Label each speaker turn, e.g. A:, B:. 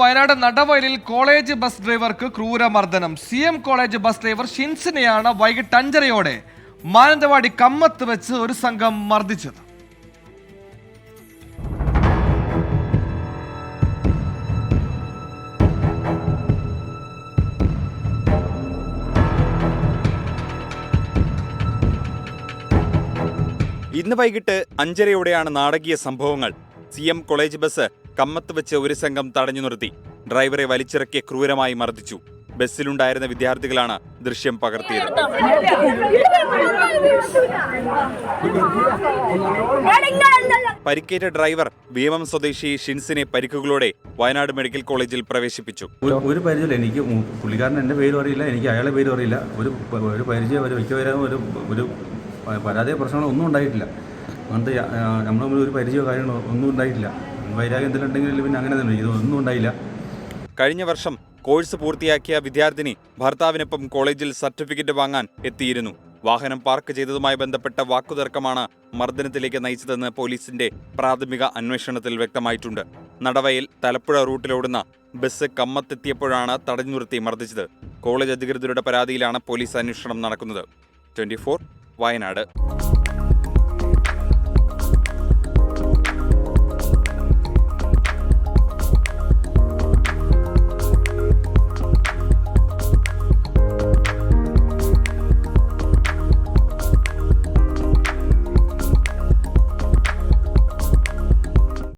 A: Wayanad നടവയലിൽ college bus ഡ്രൈവർക്ക് ക്രൂരമർദ്ദനം. C M college bus driver ഷിൻസിനെയാണ് വൈകിട്ട് അഞ്ചരയോടെ മാനന്തവാടി കമ്മത്ത് വെച്ച് ഒരു സംഘം മർദ്ദിച്ചത്.
B: ഇന്ന് വൈകിട്ട് അഞ്ചരയോടെയാണ് നാടകീയ സംഭവങ്ങൾ. C M college bus Kamath വെച്ച് ഒരു സംഘം തടഞ്ഞു നിർത്തി. ഡ്രൈവറെ വലിച്ചിറക്കി ക്രൂരമായി മർദ്ദിച്ചു. ബസ്സിലുണ്ടായിരുന്ന വിദ്യാർത്ഥികളാണ് ദൃശ്യം പകർത്തിയത്. പരിക്കേറ്റ ഡ്രൈവർ ഭീമം സ്വദേശി ഷിൻസിനെ പരിക്കുകളോടെ വയനാട് മെഡിക്കൽ കോളേജിൽ പ്രവേശിപ്പിച്ചു.
C: ഒരു പരിചയം എനിക്ക് പുള്ളിക്കാരൻ എന്റെ പേരും അറിയില്ല. എനിക്ക് അയാളെ പേര് അറിയില്ല. ഒരു ഒരു പരിചയം ഒരു വ്യക്തിപരം ഒരു ഒരു പരാതി പ്രശ്നങ്ങളോ ഒന്നും ഉണ്ടായിട്ടില്ല. അങ്ങനത്തെ നമ്മൾ ഒരു പരിചയമോ കാര്യങ്ങളോ ഒന്നും ഉണ്ടായിട്ടില്ല. വൈരാഗ്യം എന്തെങ്കിലും പിന്നെ അങ്ങനെ തന്നെ ഇതൊന്നും ഉണ്ടായില്ല.
B: കഴിഞ്ഞ വർഷം കോഴ്സ് പൂർത്തിയാക്കിയ വിദ്യാർത്ഥിനി ഭർത്താവിനൊപ്പം കോളേജിൽ സർട്ടിഫിക്കറ്റ് വാങ്ങാൻ എത്തിയിരുന്നു. വാഹനം പാർക്ക് ചെയ്തതുമായി ബന്ധപ്പെട്ട വാക്കുതർക്കമാണ് മർദ്ദനത്തിലേക്ക് നയിച്ചതെന്ന് പോലീസിന്റെ പ്രാഥമിക അന്വേഷണത്തിൽ വ്യക്തമായിട്ടുണ്ട്. നടവയിൽ തലപ്പുഴ റൂട്ടിലോടുന്ന ബസ് കമ്മത്തെത്തിയപ്പോഴാണ് തടഞ്ഞു നിർത്തി മർദ്ദിച്ചത്. കോളേജ് അധികൃതരുടെ പരാതിയിലാണ് പോലീസ് അന്വേഷണം നടക്കുന്നത്. ട്വന്റി വയനാട്.